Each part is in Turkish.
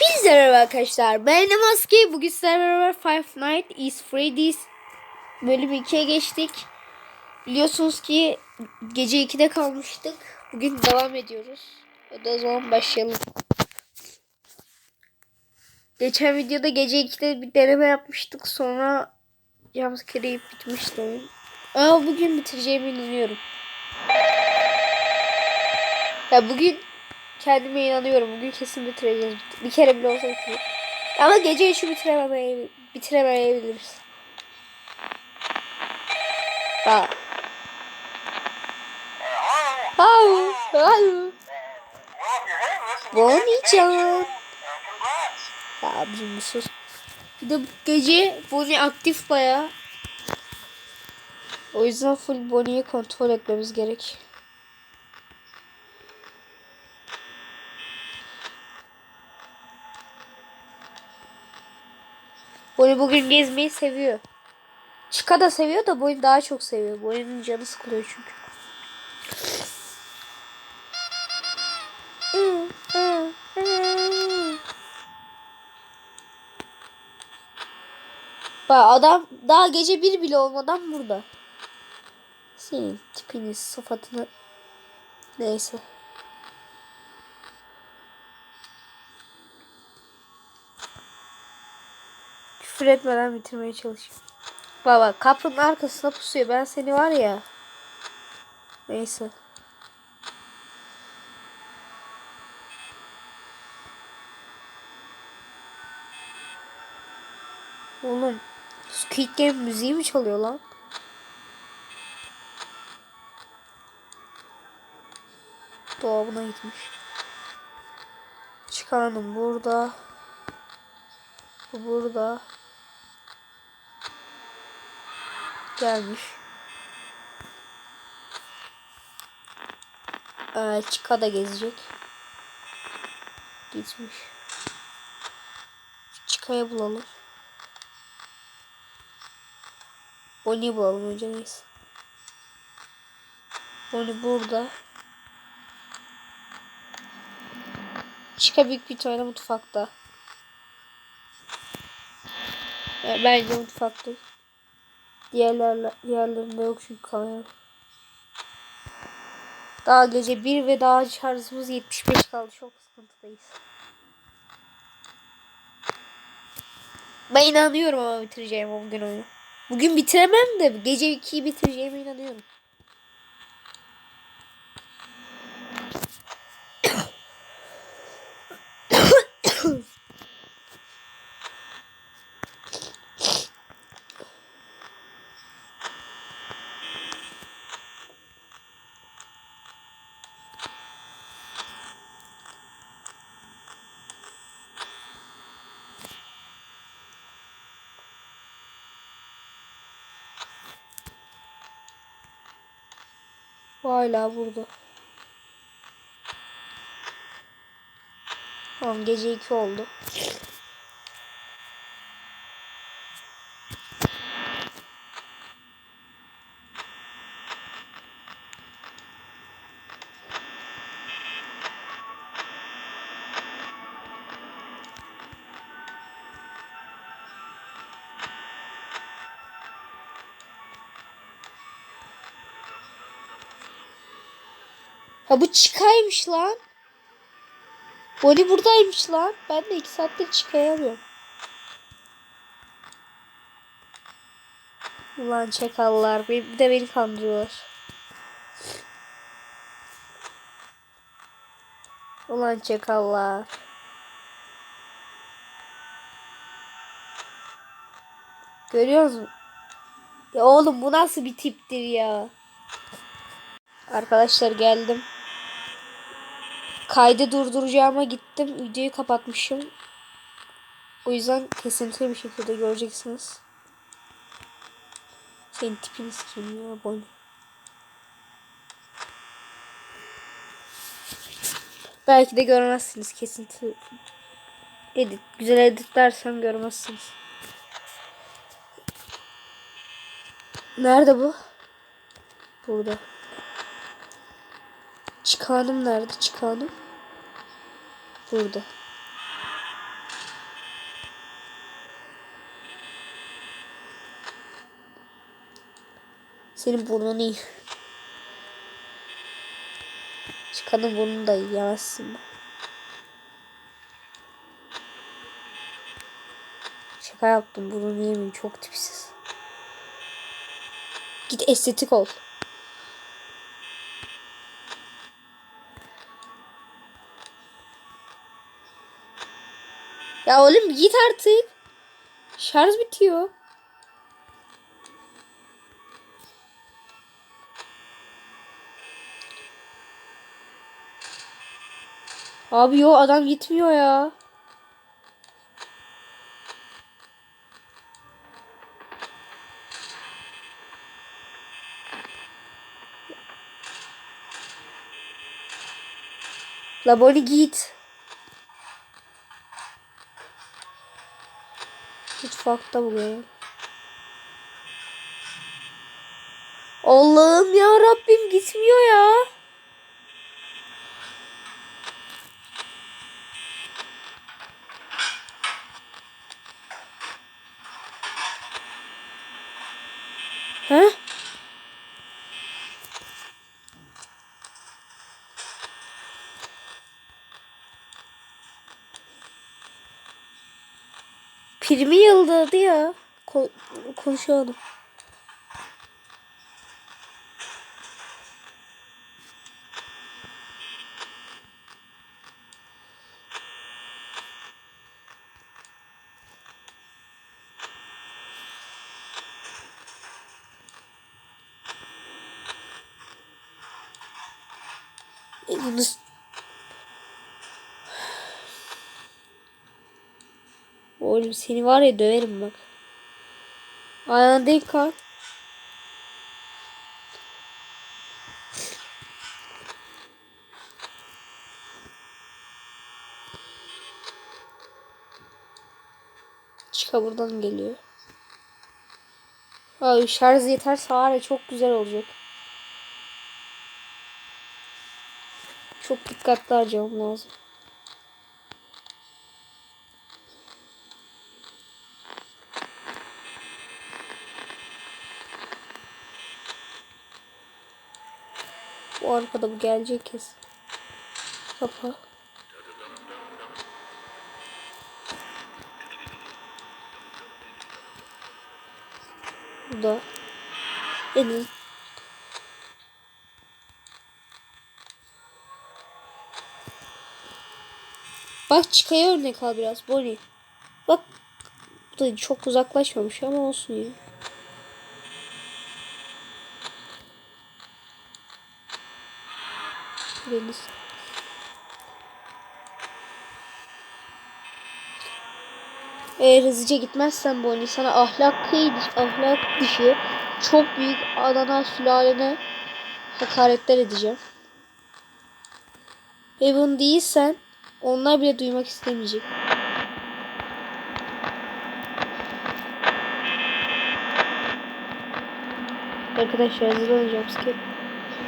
Biz merhaba arkadaşlar. Ben de Maske. Bugün sizlerle beraber Five Nights is Freddy's bölüm 2'ye geçtik. Biliyorsunuz ki gece 2'de kalmıştık. Bugün devam ediyoruz. O zaman başlayalım. Geçen videoda gece 2'de bir deneme yapmıştık. Sonra jumpscare yiyip bitmişti. Ama bugün bitireceğime inanıyorum. Ya bugün kendime inanıyorum. Bugün kesin bitireceğiz. Bir kere bile olsa bitireceğiz. Ama gece üçü bitirememeye, bitiremeyebiliriz. Ha. Hello. This, Bonnie. Ya abicim bir sus. Bir de bu gece Bonnie aktif baya. O yüzden full Bonnie'yi kontrol etmemiz gerek. Bonnie bugün gezmeyi seviyor. Chica da seviyor da Bonnie daha çok seviyor. Bonnie'nin canı sıkılıyor çünkü. Bak adam daha gece bir bile olmadan burada. Senin tipini, sıfatını neyse. Küfür etmeden bitirmeye çalışıyorum. Baba kapının arkasına pusuyor. Ben seni var ya. Neyse. Oğlum Squid Game müziği mi çalıyor lan? Dolabına gitmiş. Çıkardım burada. Bu burada. Gelmiş. Ee, Chica da gezecek. Gitmiş. Chica'yı bulalım. Bonnie'yi bulalım önce neyse. Bonnie burada. Chica büyük bir ihtimalle mutfakta. Ya, bence mutfakta. Diğerlerle, diğerlerinde yok çünkü kamera. Daha gece 1 ve daha şarjımız 75 kaldı. Çok sıkıntıdayız. Ben inanıyorum ama bitireceğim o bugün oyunu. Bugün bitiremem de gece 2'yi bitireceğime inanıyorum. Hala burada. Tamam gece 2 oldu. Ha bu çıkaymış lan. Bonnie buradaymış lan. Ben de iki saattir çıkayamıyorum. Ulan çakallar. Bir de beni kandırıyorlar. Ulan çakallar. Görüyor musun? Ya oğlum bu nasıl bir tiptir ya? Arkadaşlar geldim. Kaydı durduracağıma gittim. Videoyu kapatmışım. O yüzden kesintili bir şekilde göreceksiniz. Senin tipini sikeyim ya boynu. Belki de görmezsiniz kesinti. Edit. Güzel editlersem görmezsiniz. Nerede bu? Burada. Çıkanım nerede? Çıkanım. Burada. Senin burnun iyi. Çıkanın burnunu da yiyemezsin. Şaka yaptım. Burnunu yemeyeyim. Çok tipsiz. Git estetik ol. Ya oğlum git artık. Şarj bitiyor. Abi yo adam gitmiyor ya. La Bonnie git. Mutfakta bugün. Allah'ım ya Rabbim gitmiyor ya. Primi yıldırdı ya. Ko konuşuyordum. Oğlum seni var ya döverim bak. Ayağına denk kal. Çıka buradan geliyor. Ay şarj yeterse var ya çok güzel olacak. Çok dikkatli harcamam lazım. Arkada bu gelecek kes. Kapa. Bu da iyi. Bak çıkaya örnek al biraz Bonnie. Bak bu da çok uzaklaşmamış ama olsun ya. Deniz. Eğer hızlıca gitmezsen Bonnie sana ahlak dışı, ahlak dışı çok büyük Adana sülalene hakaretler edeceğim. Ve bunu değilsen onlar bile duymak istemeyecek. Arkadaşlar hazırlanacağım skip.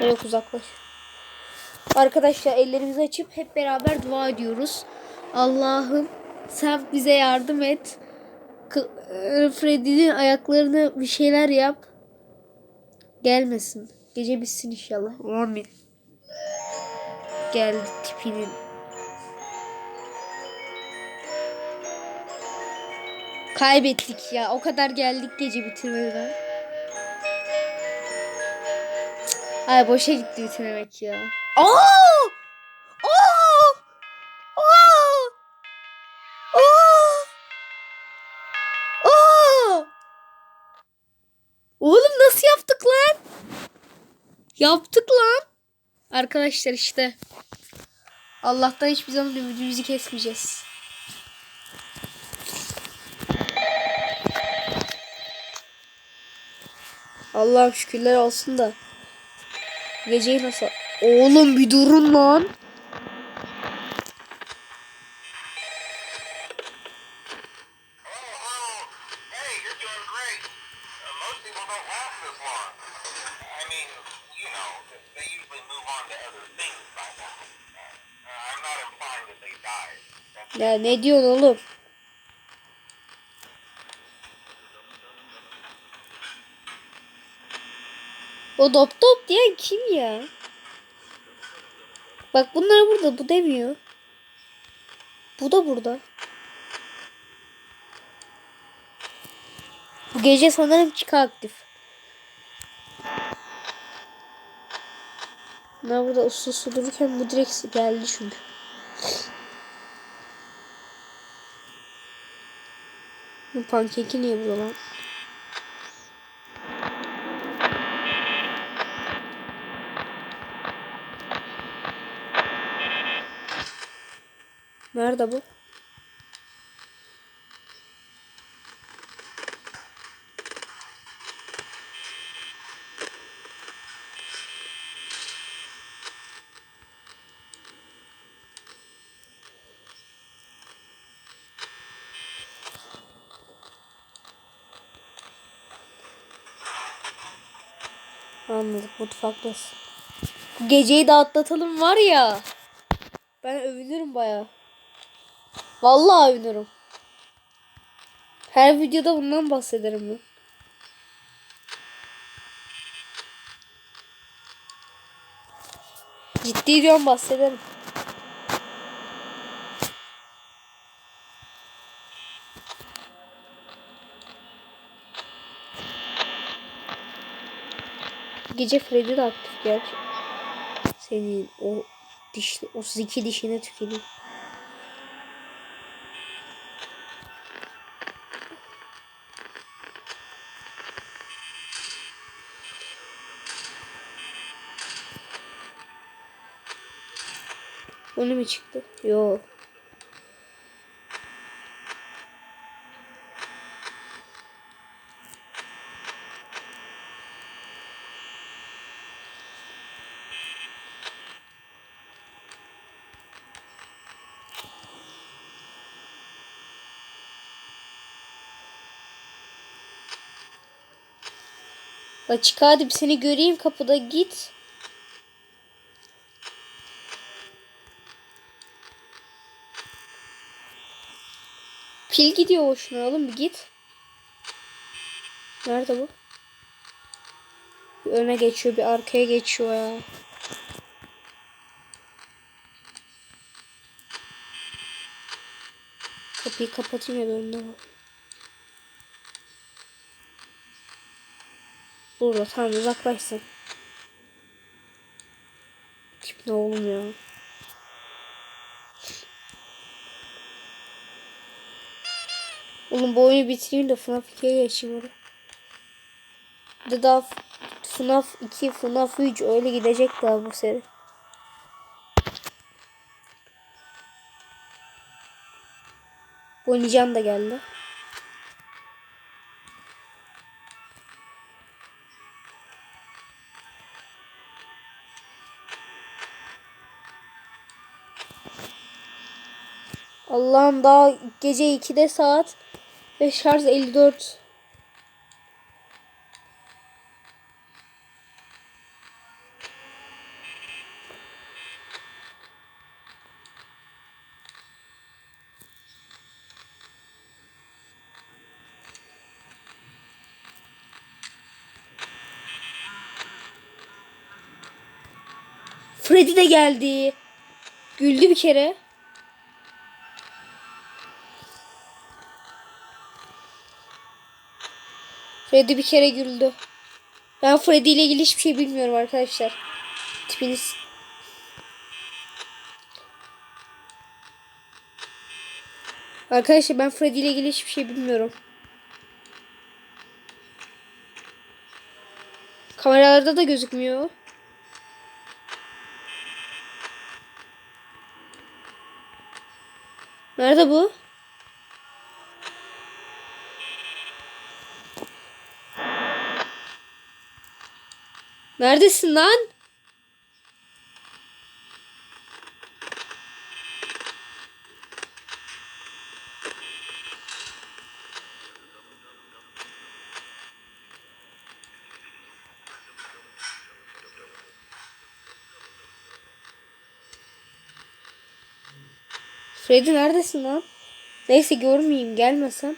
Yok uzaklaş. Arkadaşlar ellerimizi açıp hep beraber dua ediyoruz. Allah'ım sen bize yardım et. Freddy'nin ayaklarını bir şeyler yap. Gelmesin. Gece bitsin inşallah. Amin. Geldi tipinin. Kaybettik ya. O kadar geldik gece bitirmeden. Ay boşa gitti bitirmemek ya. Aa! Aa! Aa! Aa! Aa! Oğlum nasıl yaptık lan? Yaptık lan. Arkadaşlar işte. Allah'tan hiçbir zaman ümidimizi kesmeyeceğiz. Allah'ım şükürler olsun da. Geceyi nasıl... Oğlum bir durun lan. Ya ne diyorsun oğlum? O dop dop diyen kim ya? Bak bunlar burada. Bu demiyor. Bu da burada. Bu gece sanırım çıka aktif. Ben burada uslu uslu dururken bu direkt geldi çünkü. Bu pankeki niye burada lan? Nerede bu? Anladık mutfaktasın. Geceyi de atlatalım var ya. Ben övünürüm baya. Vallahi övünürüm. Her videoda bundan bahsederim ben. Ciddi diyorum bahsederim. Gece Freddy de aktif gerçi. Senin o dişli, 32 dişine tüküreyim. Onu mu çıktı? Yo. Açık hadi bir seni göreyim kapıda git. Pil gidiyor hoşuna oğlum bir git. Nerede bu? Bir öne geçiyor bir arkaya geçiyor ya. Kapıyı kapatayım ya önüne bak. Burada tamam uzaklaşsın. Tip ne oğlum ya. Oğlum bu oyunu bitireyim de FNAF 2'ye geçeyim oraya. De daha FNAF 2, FNAF 3 öyle gidecek daha bu seri. Bonniecan da geldi. Allah'ım daha gece 2'de saat ve şarj 54. Freddy de geldi. Güldü bir kere. Freddy bir kere güldü. Ben Freddy ile ilgili hiçbir şey bilmiyorum arkadaşlar. Tipiniz. Arkadaşlar ben Freddy ile ilgili hiçbir şey bilmiyorum. Kameralarda da gözükmüyor. Nerede bu? Neredesin lan? Freddy neredesin lan? Neyse görmeyeyim gelmesen.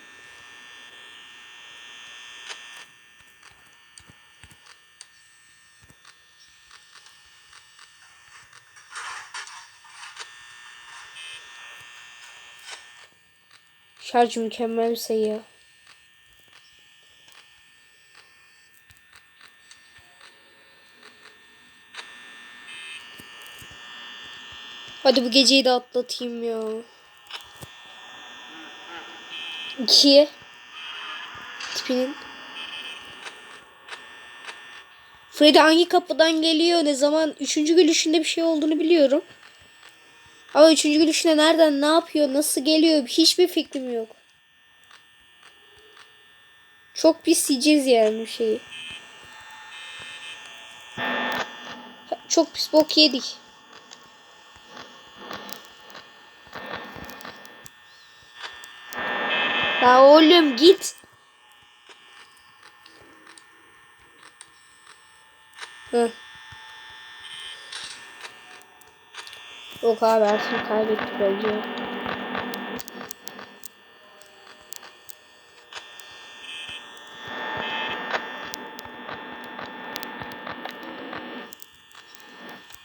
Şarj mükemmel bir sayı. Hadi bu geceyi de atlatayım ya. İkiye. Tipinin. Freddy hangi kapıdan geliyor ne zaman? Üçüncü gülüşünde bir şey olduğunu biliyorum. Ama üçüncü gülüşünde nereden ne yapıyor nasıl geliyor hiçbir fikrim yok. Çok pis yiyeceğiz yani bu şeyi. Çok pis bok yedik. Ya oğlum git. Hı. Yok abi Ersin kaybetti bence.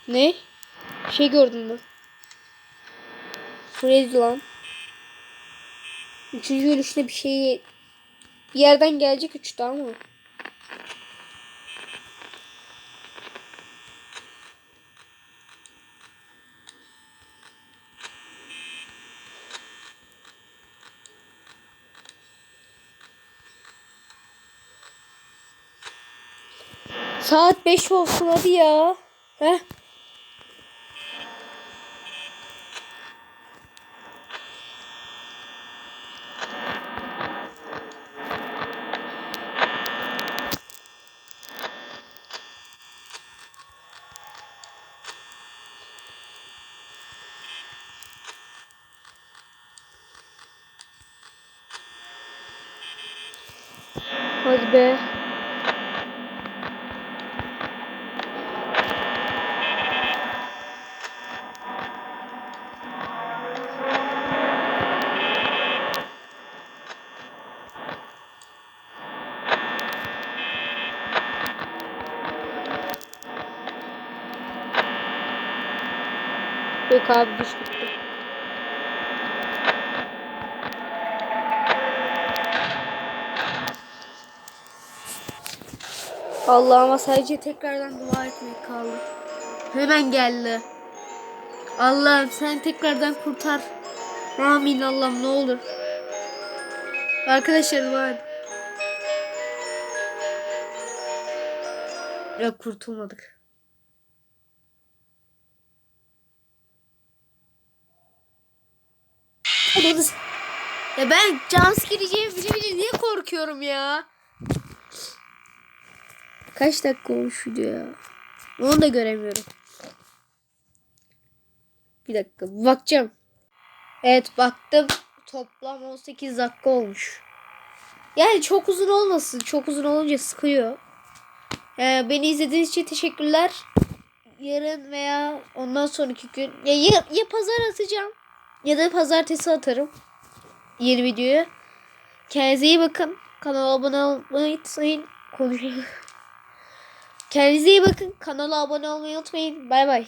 Ne? Bir şey gördün mü? Freddy lan. Üçüncü ölüşte bir şey bir yerden gelecek üçtü ama. Saat 5 olsun hadi ya. Heh. Hadi be. Abi düş. Allah'ıma sadece tekrardan dua etmek kaldı. Hemen geldi. Allah'ım sen tekrardan kurtar. Amin Allah'ım ne olur. Arkadaşlar dua edin. Yok kurtulmadık. Ya ben jumpscare yiyeceğimi bile bile niye korkuyorum ya? Kaç dakika olmuş video ya? Onu da göremiyorum. Bir dakika bakacağım. Evet baktım. Toplam 18 dakika olmuş. Yani çok uzun olmasın. Çok uzun olunca sıkıyor. Ee, beni izlediğiniz için teşekkürler. Yarın veya ondan sonraki gün ya, ya, ya pazar atacağım ya da pazartesi atarım yeni videoyu. Kendinize iyi bakın. Kanala abone olmayı unutmayın. Konuşuyorum. Kendinize iyi bakın. Kanala abone olmayı unutmayın. Bay bay.